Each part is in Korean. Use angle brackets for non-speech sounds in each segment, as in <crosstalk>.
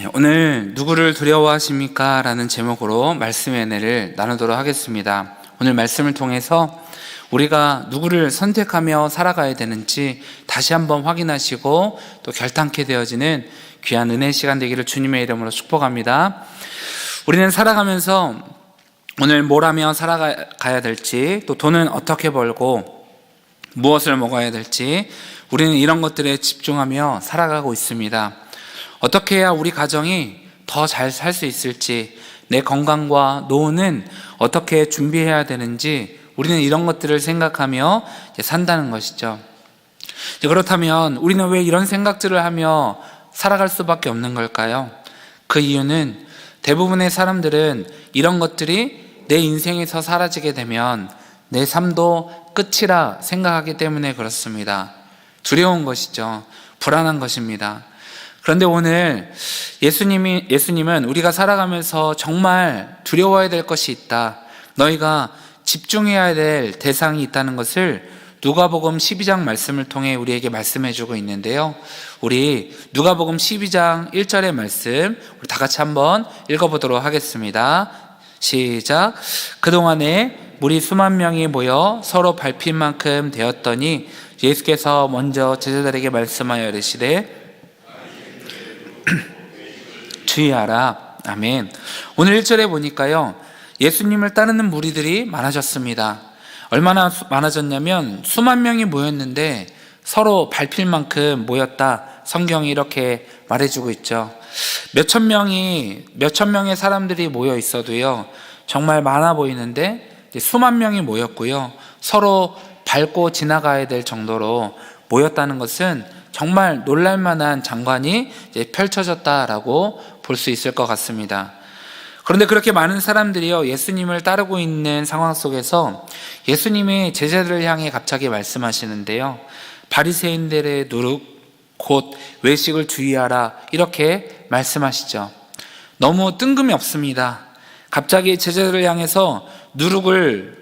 네, 오늘 누구를 두려워하십니까? 라는 제목으로 말씀의 은혜를 나누도록 하겠습니다. 오늘 말씀을 통해서 우리가 누구를 선택하며 살아가야 되는지 다시 한번 확인하시고 또 결단케 되어지는 귀한 은혜 시간 되기를 주님의 이름으로 축복합니다. 우리는 살아가면서 오늘 뭘 하며 살아가야 될지 또 돈은 어떻게 벌고 무엇을 먹어야 될지 우리는 이런 것들에 집중하며 살아가고 있습니다. 어떻게 해야 우리 가정이 더 잘 살 수 있을지, 내 건강과 노후는 어떻게 준비해야 되는지 우리는 이런 것들을 생각하며 산다는 것이죠. 그렇다면 우리는 왜 이런 생각들을 하며 살아갈 수밖에 없는 걸까요? 그 이유는 대부분의 사람들은 이런 것들이 내 인생에서 사라지게 되면 내 삶도 끝이라 생각하기 때문에 그렇습니다. 두려운 것이죠. 불안한 것입니다. 그런데 오늘 예수님이, 예수님은 우리가 살아가면서 정말 두려워야 될 것이 있다. 너희가 집중해야 될 대상이 있다는 것을 누가복음 12장 말씀을 통해 우리에게 말씀해 주고 있는데요. 우리 누가복음 12장 1절의 말씀 우리 다 같이 한번 읽어 보도록 하겠습니다. 시작. 그동안에 무리 수만 명이 모여 서로 밟힐 만큼 되었더니 예수께서 먼저 제자들에게 말씀하여 이르시되 <clears throat> 주의하라. 아멘. 오늘 1절에 보니까요. 예수님을 따르는 무리들이 많아졌습니다. 얼마나 많아졌냐면 수만 명이 모였는데 서로 밟힐 만큼 모였다. 성경이 이렇게 말해주고 있죠. 몇천 명이, 몇천 명의 사람들이 모여 있어도요. 정말 많아 보이는데 수만 명이 모였고요. 서로 밟고 지나가야 될 정도로 모였다는 것은 정말 놀랄만한 장관이 펼쳐졌다라고 볼 수 있을 것 같습니다. 그런데 그렇게 많은 사람들이요, 예수님을 따르고 있는 상황 속에서 예수님이 제자들을 향해 갑자기 말씀하시는데요. 바리새인들의 누룩, 곧 외식을 주의하라. 이렇게 말씀하시죠. 너무 뜬금이 없습니다. 갑자기 제자들을 향해서 누룩을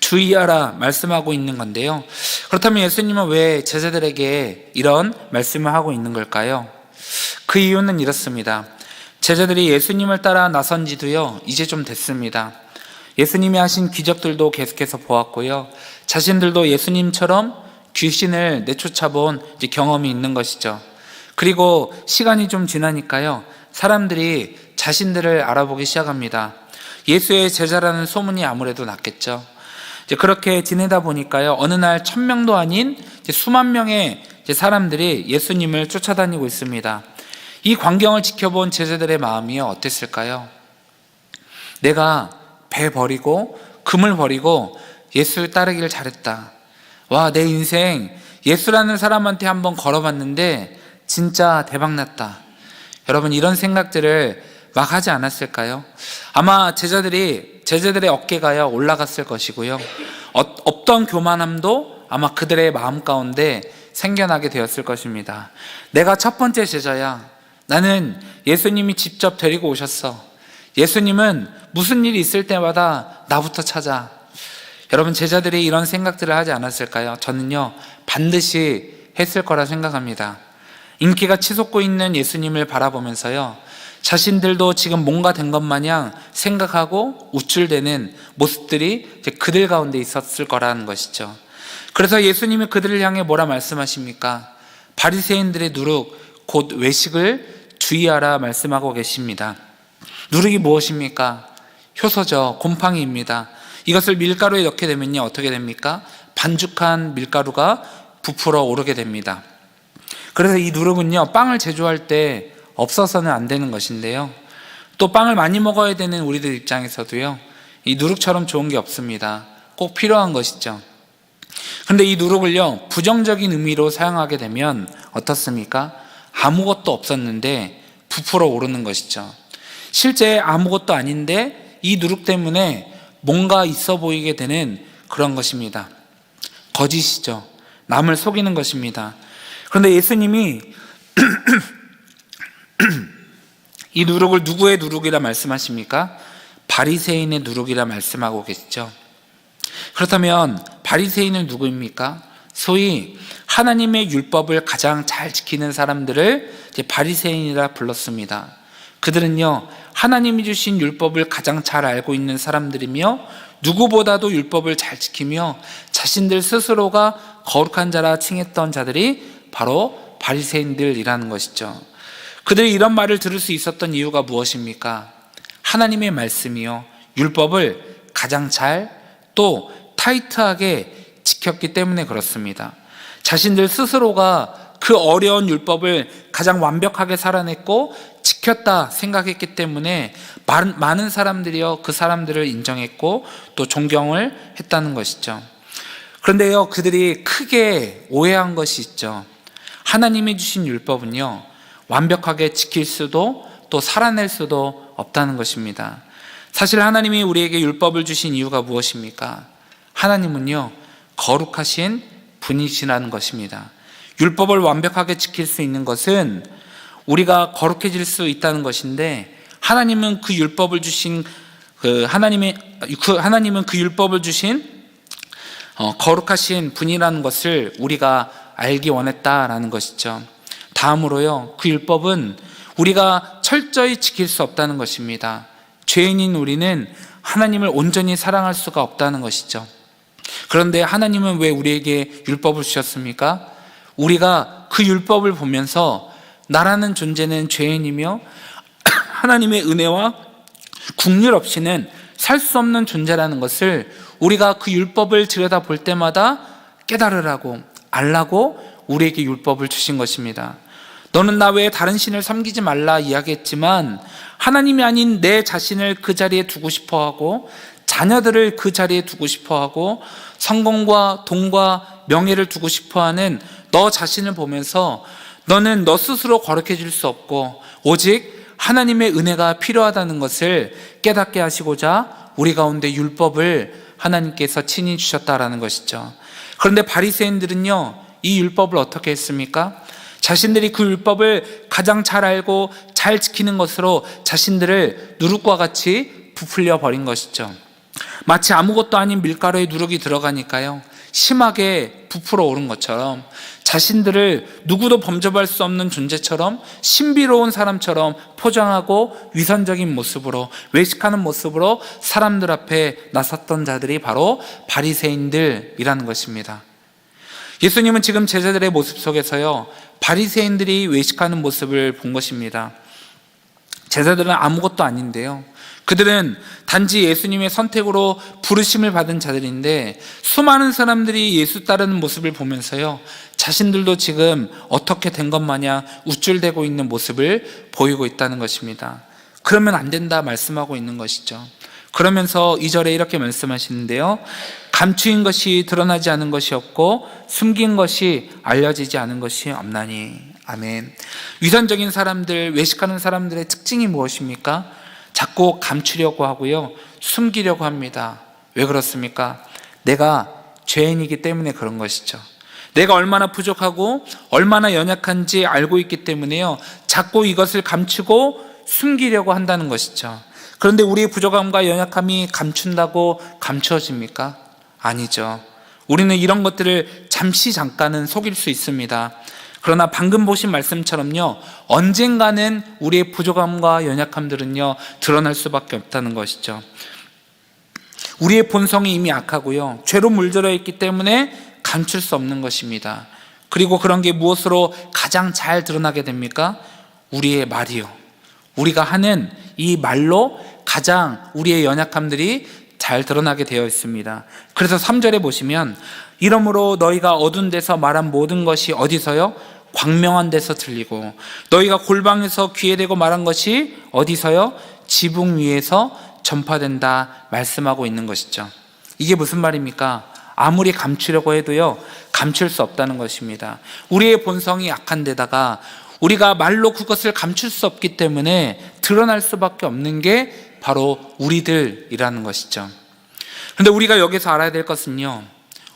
주의하라 말씀하고 있는 건데요. 그렇다면 예수님은 왜 제자들에게 이런 말씀을 하고 있는 걸까요? 그 이유는 이렇습니다. 제자들이 예수님을 따라 나선 지도요, 이제 좀 됐습니다. 예수님이 하신 기적들도 계속해서 보았고요. 자신들도 예수님처럼 귀신을 내쫓아 본 경험이 있는 것이죠. 그리고 시간이 좀 지나니까요, 사람들이 자신들을 알아보기 시작합니다. 예수의 제자라는 소문이 아무래도 났겠죠. 이제 그렇게 지내다 보니까요, 어느 날 천 명도 아닌 수만 명의 사람들이 예수님을 쫓아다니고 있습니다. 이 광경을 지켜본 제자들의 마음이 어땠을까요? 내가 배 버리고 금을 버리고 예수 따르기를 잘했다. 와, 내 인생 예수라는 사람한테 한번 걸어봤는데 진짜 대박났다. 여러분, 이런 생각들을 막 하지 않았을까요? 아마 제자들이, 제자들의 어깨가요, 올라갔을 것이고요. 어, 없던 교만함도 아마 그들의 마음 가운데 생겨나게 되었을 것입니다. 내가 첫 번째 제자야. 나는 예수님이 직접 데리고 오셨어. 예수님은 무슨 일이 있을 때마다 나부터 찾아. 여러분, 제자들이 이런 생각들을 하지 않았을까요? 저는요, 반드시 했을 거라 생각합니다. 인기가 치솟고 있는 예수님을 바라보면서요, 자신들도 지금 뭔가 된 것 마냥 생각하고 우쭐대는 모습들이 그들 가운데 있었을 거라는 것이죠. 그래서 예수님이 그들을 향해 뭐라 말씀하십니까? 바리새인들의 누룩 곧 외식을 주의하라 말씀하고 계십니다. 누룩이 무엇입니까? 효소죠. 곰팡이입니다. 이것을 밀가루에 넣게 되면요 어떻게 됩니까? 반죽한 밀가루가 부풀어 오르게 됩니다. 그래서 이 누룩은요 빵을 제조할 때 없어서는 안 되는 것인데요. 또 빵을 많이 먹어야 되는 우리들 입장에서도요. 이 누룩처럼 좋은 게 없습니다. 꼭 필요한 것이죠. 그런데 이 누룩을요, 부정적인 의미로 사용하게 되면 어떻습니까? 아무것도 없었는데 부풀어 오르는 것이죠. 실제 아무것도 아닌데 이 누룩 때문에 뭔가 있어 보이게 되는 그런 것입니다. 거짓이죠. 남을 속이는 것입니다. 그런데 예수님이 <clears throat> 이 누룩을 누구의 누룩이라 말씀하십니까? 바리새인의 누룩이라 말씀하고 계시죠. 그렇다면 바리새인은 누구입니까? 소위 하나님의 율법을 가장 잘 지키는 사람들을 바리새인이라 불렀습니다. 그들은요 하나님이 주신 율법을 가장 잘 알고 있는 사람들이며 누구보다도 율법을 잘 지키며 자신들 스스로가 거룩한 자라 칭했던 자들이 바로 바리새인들이라는 것이죠. 그들이 이런 말을 들을 수 있었던 이유가 무엇입니까? 하나님의 말씀이요 율법을 가장 잘 또 타이트하게 지켰기 때문에 그렇습니다. 자신들 스스로가 그 어려운 율법을 가장 완벽하게 살아냈고 지켰다 생각했기 때문에 많은, 사람들이요 그 사람들을 인정했고 또 존경을 했다는 것이죠. 그런데요 그들이 크게 오해한 것이 있죠. 하나님이 주신 율법은요 완벽하게 지킬 수도 또 살아낼 수도 없다는 것입니다. 사실 하나님이 우리에게 율법을 주신 이유가 무엇입니까? 하나님은요 거룩하신 분이시라는 것입니다. 율법을 완벽하게 지킬 수 있는 것은 우리가 거룩해질 수 있다는 것인데 하나님은 그 율법을 주신 그 하나님의 그 하나님은 그 율법을 주신 어, 거룩하신 분이라는 것을 우리가 알기 원했다라는 것이죠. 다음으로요, 그 율법은 우리가 철저히 지킬 수 없다는 것입니다. 죄인인 우리는 하나님을 온전히 사랑할 수가 없다는 것이죠. 그런데 하나님은 왜 우리에게 율법을 주셨습니까? 우리가 그 율법을 보면서 나라는 존재는 죄인이며 <coughs> 하나님의 은혜와 국률 없이는 살 수 없는 존재라는 것을 우리가 그 율법을 들여다 볼 때마다 깨달으라고 알라고 우리에게 율법을 주신 것입니다. 너는 나 외에 다른 신을 섬기지 말라 이야기했지만 하나님이 아닌 내 자신을 그 자리에 두고 싶어 하고 자녀들을 그 자리에 두고 싶어 하고 성공과 돈과 명예를 두고 싶어 하는 너 자신을 보면서 너는 너 스스로 거룩해질 수 없고 오직 하나님의 은혜가 필요하다는 것을 깨닫게 하시고자 우리 가운데 율법을 하나님께서 친히 주셨다라는 것이죠. 그런데 바리새인들은요, 이 율법을 어떻게 했습니까? 자신들이 그 율법을 가장 잘 알고 잘 지키는 것으로 자신들을 누룩과 같이 부풀려 버린 것이죠. 마치 아무것도 아닌 밀가루에 누룩이 들어가니까요. 심하게 부풀어 오른 것처럼 자신들을 누구도 범접할 수 없는 존재처럼 신비로운 사람처럼 포장하고 위선적인 모습으로 외식하는 모습으로 사람들 앞에 나섰던 자들이 바로 바리새인들이라는 것입니다. 예수님은 지금 제자들의 모습 속에서요 바리새인들이 외식하는 모습을 본 것입니다. 제자들은 아무것도 아닌데요. 그들은 단지 예수님의 선택으로 부르심을 받은 자들인데 수많은 사람들이 예수 따르는 모습을 보면서요. 자신들도 지금 어떻게 된 것 마냥 우쭐대고 있는 모습을 보이고 있다는 것입니다. 그러면 안 된다 말씀하고 있는 것이죠. 그러면서 이절에 이렇게 말씀하시는데요. 감추인 것이 드러나지 않은 것이 없고 숨긴 것이 알려지지 않은 것이 없나니. 아멘. 위선적인 사람들, 외식하는 사람들의 특징이 무엇입니까? 자꾸 감추려고 하고요. 숨기려고 합니다. 왜 그렇습니까? 내가 죄인이기 때문에 그런 것이죠. 내가 얼마나 부족하고 얼마나 연약한지 알고 있기 때문에요. 자꾸 이것을 감추고 숨기려고 한다는 것이죠. 그런데 우리의 부족함과 연약함이 감춘다고 감추어집니까? 아니죠. 우리는 이런 것들을 잠시 잠깐은 속일 수 있습니다. 그러나 방금 보신 말씀처럼요, 언젠가는 우리의 부족함과 연약함들은요, 드러날 수밖에 없다는 것이죠. 우리의 본성이 이미 악하고요, 죄로 물들어 있기 때문에 감출 수 없는 것입니다. 그리고 그런 게 무엇으로 가장 잘 드러나게 됩니까? 우리의 말이요. 우리가 하는 이 말로 가장 우리의 연약함들이 잘 드러나게 되어 있습니다. 그래서 3절에 보시면 이러므로 너희가 어두운 데서 말한 모든 것이 어디서요? 광명한 데서 들리고 너희가 골방에서 귀에 대고 말한 것이 어디서요? 지붕 위에서 전파된다 말씀하고 있는 것이죠. 이게 무슨 말입니까? 아무리 감추려고 해도요, 감출 수 없다는 것입니다. 우리의 본성이 약한 데다가 우리가 말로 그것을 감출 수 없기 때문에 드러날 수밖에 없는 게 바로 우리들이라는 것이죠. 그런데 우리가 여기서 알아야 될 것은요,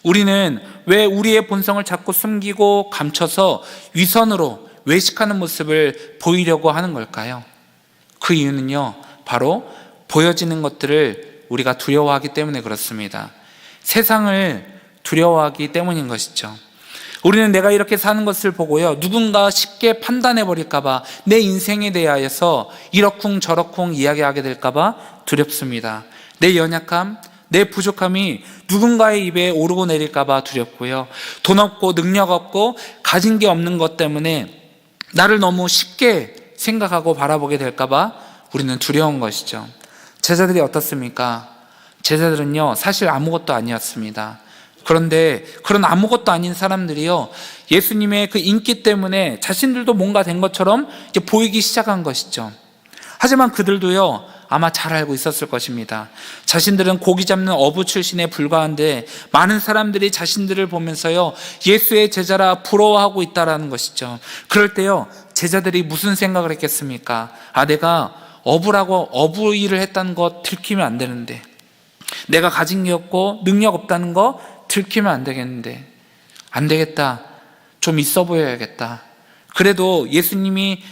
우리는 왜 우리의 본성을 자꾸 숨기고 감춰서 위선으로 외식하는 모습을 보이려고 하는 걸까요? 그 이유는요, 바로 보여지는 것들을 우리가 두려워하기 때문에 그렇습니다. 세상을 두려워하기 때문인 것이죠. 우리는 내가 이렇게 사는 것을 보고요. 누군가 쉽게 판단해 버릴까봐 내 인생에 대하여서 이러쿵 저러쿵 이야기하게 될까봐 두렵습니다. 내 연약함, 내 부족함이 누군가의 입에 오르고 내릴까봐 두렵고요. 돈 없고 능력 없고 가진 게 없는 것 때문에 나를 너무 쉽게 생각하고 바라보게 될까봐 우리는 두려운 것이죠. 제자들이 어떻습니까? 제자들은요, 사실 아무것도 아니었습니다. 그런데 그런 아무것도 아닌 사람들이요, 예수님의 그 인기 때문에 자신들도 뭔가 된 것처럼 보이기 시작한 것이죠. 하지만 그들도요, 아마 잘 알고 있었을 것입니다. 자신들은 고기 잡는 어부 출신에 불과한데 많은 사람들이 자신들을 보면서요, 예수의 제자라 부러워하고 있다라는 것이죠. 그럴 때요, 제자들이 무슨 생각을 했겠습니까? 아, 내가 어부라고 어부 일을 했다는 거 들키면 안 되는데. 내가 가진 게 없고 능력 없다는 거 들키면 안 되겠는데. 안 되겠다. 좀 있어 보여야겠다. 그래도 예수님이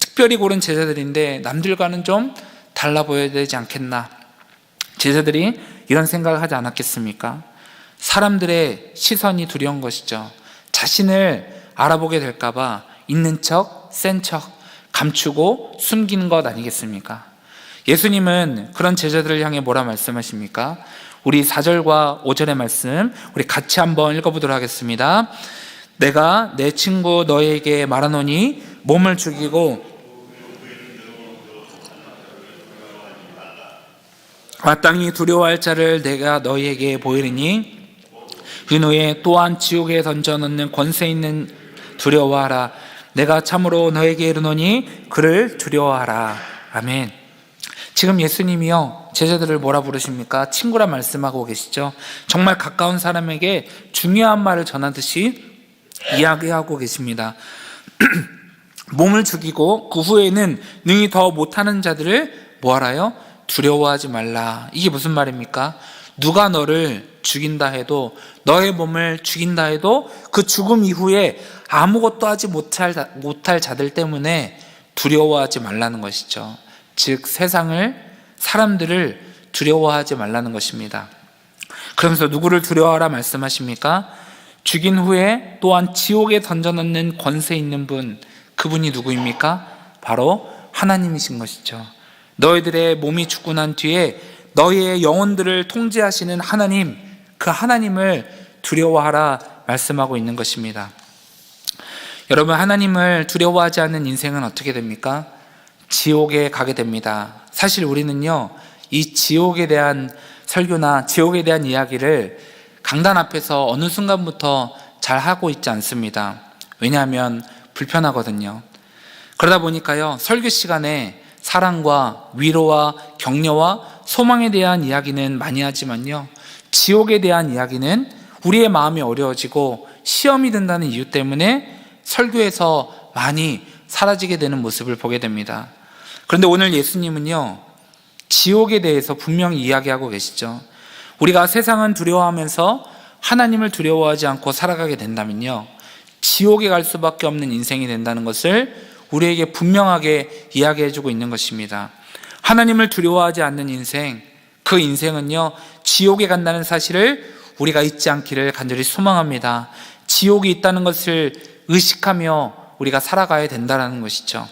특별히 고른 제자들인데 남들과는 좀 달라 보여야 되지 않겠나. 제자들이 이런 생각을 하지 않았겠습니까? 사람들의 시선이 두려운 것이죠. 자신을 알아보게 될까봐 있는 척, 센 척, 감추고 숨기는 것 아니겠습니까? 예수님은 그런 제자들을 향해 뭐라 말씀하십니까? 우리 4절과 5절의 말씀, 우리 같이 한번 읽어보도록 하겠습니다. 내가 내 친구 너에게 말하노니 몸을 죽이고 마땅히 두려워할 자를 내가 너희에게 보이리니 그 후에 또한 지옥에 던져넣는 권세 있는 두려워하라. 내가 참으로 너에게 이르노니 그를 두려워하라. 아멘. 지금 예수님이요 제자들을 뭐라 부르십니까? 친구라 말씀하고 계시죠 정말 가까운 사람에게 중요한 말을 전하듯이 이야기하고 계십니다 <clears throat> 몸을 죽이고 그 후에는 능히 더 못하는 자들을 뭐하라요? 두려워하지 말라. 이게 무슨 말입니까? 누가 너를 죽인다 해도 너의 몸을 죽인다 해도 그 죽음 이후에 아무것도 하지 못할, 못할 자들 때문에 두려워하지 말라는 것이죠. 즉 세상을 사람들을 두려워하지 말라는 것입니다. 그러면서 누구를 두려워하라 말씀하십니까? 죽인 후에 또한 지옥에 던져넣는 권세 있는 분 그분이 누구입니까? 바로 하나님이신 것이죠. 너희들의 몸이 죽고 난 뒤에 너희의 영혼들을 통제하시는 하나님, 그 하나님을 두려워하라 말씀하고 있는 것입니다. 여러분, 하나님을 두려워하지 않는 인생은 어떻게 됩니까? 지옥에 가게 됩니다. 사실 우리는요, 이 지옥에 대한 설교나 지옥에 대한 이야기를 강단 앞에서 어느 순간부터 잘 하고 있지 않습니다. 왜냐하면 불편하거든요. 그러다 보니까요, 설교 시간에 사랑과 위로와 격려와 소망에 대한 이야기는 많이 하지만요. 지옥에 대한 이야기는 우리의 마음이 어려워지고 시험이 된다는 이유 때문에 설교에서 많이 사라지게 되는 모습을 보게 됩니다. 그런데 오늘 예수님은요, 지옥에 대해서 분명히 이야기하고 계시죠. 우리가 세상은 두려워하면서 하나님을 두려워하지 않고 살아가게 된다면요, 지옥에 갈 수밖에 없는 인생이 된다는 것을 우리에게 분명하게 이야기해주고 있는 것입니다. 하나님을 두려워하지 않는 인생, 그 인생은요, 지옥에 간다는 사실을 우리가 잊지 않기를 간절히 소망합니다. 지옥이 있다는 것을 의식하며 우리가 살아가야 된다는 것이죠.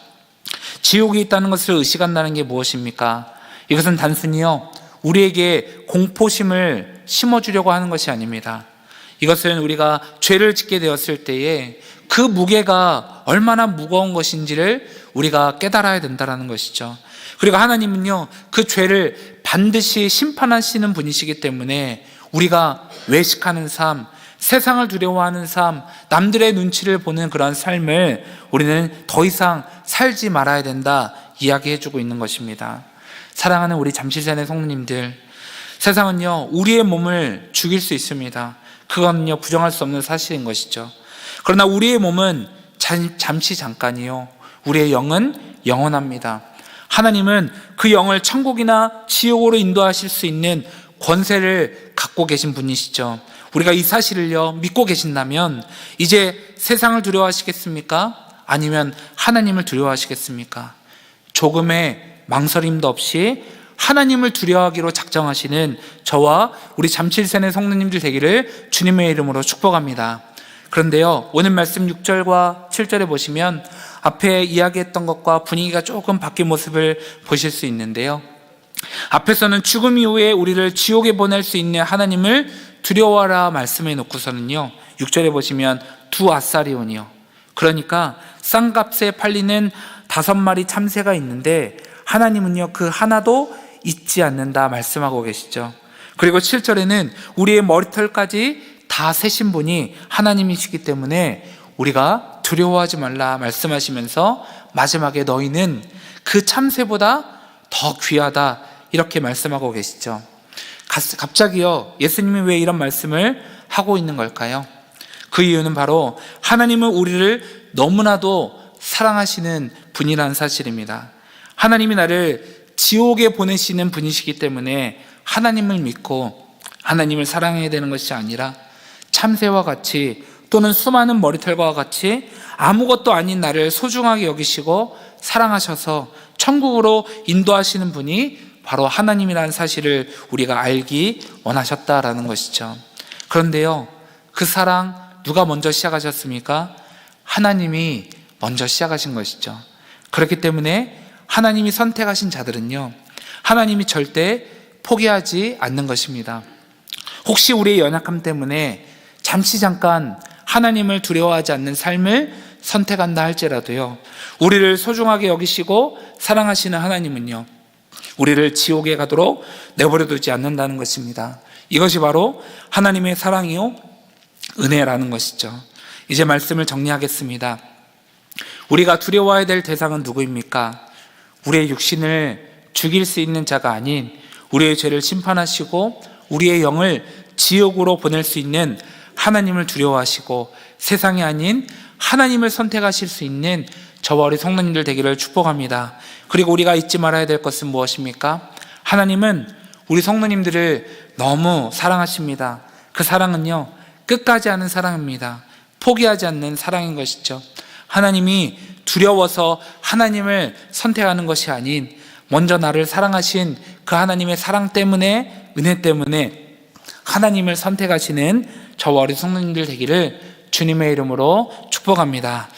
지옥이 있다는 것을 의식한다는 게 무엇입니까? 이것은 단순히요, 우리에게 공포심을 심어주려고 하는 것이 아닙니다. 이것은 우리가 죄를 짓게 되었을 때에 그 무게가 얼마나 무거운 것인지를 우리가 깨달아야 된다는 것이죠. 그리고 하나님은요, 그 죄를 반드시 심판하시는 분이시기 때문에 우리가 외식하는 삶, 세상을 두려워하는 삶, 남들의 눈치를 보는 그런 삶을 우리는 더 이상 살지 말아야 된다 이야기해주고 있는 것입니다. 사랑하는 우리 잠실산의 성님들, 세상은요, 우리의 몸을 죽일 수 있습니다. 그건요, 부정할 수 없는 사실인 것이죠. 그러나 우리의 몸은 잠시 잠깐이요. 우리의 영은 영원합니다. 하나님은 그 영을 천국이나 지옥으로 인도하실 수 있는 권세를 갖고 계신 분이시죠. 우리가 이 사실을요, 믿고 계신다면, 이제 세상을 두려워하시겠습니까? 아니면 하나님을 두려워하시겠습니까? 조금의 망설임도 없이 하나님을 두려워하기로 작정하시는 저와 우리 잠칠산의 성도님들 되기를 주님의 이름으로 축복합니다. 그런데요, 오늘 말씀 6절과 7절에 보시면 앞에 이야기했던 것과 분위기가 조금 바뀐 모습을 보실 수 있는데요. 앞에서는 죽음 이후에 우리를 지옥에 보낼 수 있는 하나님을 두려워하라 말씀해 놓고서는요, 6절에 보시면 두 아사리온이요. 그러니까 쌍값에 팔리는 다섯 마리 참새가 있는데 하나님은요, 그 하나도 잊지 않는다 말씀하고 계시죠. 그리고 7절에는 우리의 머리털까지 다 세신 분이 하나님이시기 때문에 우리가 두려워하지 말라 말씀하시면서 마지막에 너희는 그 참새보다 더 귀하다 이렇게 말씀하고 계시죠. 가- 갑자기요, 예수님이 왜 이런 말씀을 하고 있는 걸까요? 그 이유는 바로 하나님은 우리를 너무나도 사랑하시는 분이라는 사실입니다. 하나님이 나를 지옥에 보내시는 분이시기 때문에 하나님을 믿고 하나님을 사랑해야 되는 것이 아니라 참새와 같이 또는 수많은 머리털과 같이 아무것도 아닌 나를 소중하게 여기시고 사랑하셔서 천국으로 인도하시는 분이 바로 하나님이라는 사실을 우리가 알기 원하셨다라는 것이죠. 그런데요, 그 사랑 누가 먼저 시작하셨습니까? 하나님이 먼저 시작하신 것이죠. 그렇기 때문에 하나님이 선택하신 자들은요, 하나님이 절대 포기하지 않는 것입니다. 혹시 우리의 연약함 때문에 잠시 잠깐 하나님을 두려워하지 않는 삶을 선택한다 할지라도요, 우리를 소중하게 여기시고 사랑하시는 하나님은요, 우리를 지옥에 가도록 내버려 두지 않는다는 것입니다. 이것이 바로 하나님의 사랑이요, 은혜라는 것이죠. 이제 말씀을 정리하겠습니다. 우리가 두려워해야 될 대상은 누구입니까? 우리의 육신을 죽일 수 있는 자가 아닌 우리의 죄를 심판하시고 우리의 영을 지옥으로 보낼 수 있는 하나님을 두려워하시고 세상이 아닌 하나님을 선택하실 수 있는 저와 우리 성도님들 되기를 축복합니다. 그리고 우리가 잊지 말아야 될 것은 무엇입니까? 하나님은 우리 성도님들을 너무 사랑하십니다. 그 사랑은요, 끝까지 하는 사랑입니다. 포기하지 않는 사랑인 것이죠. 하나님이 두려워서 하나님을 선택하는 것이 아닌 먼저 나를 사랑하신 그 하나님의 사랑 때문에 은혜 때문에 하나님을 선택하시는 저와 우리 성도님들 되기를 주님의 이름으로 축복합니다.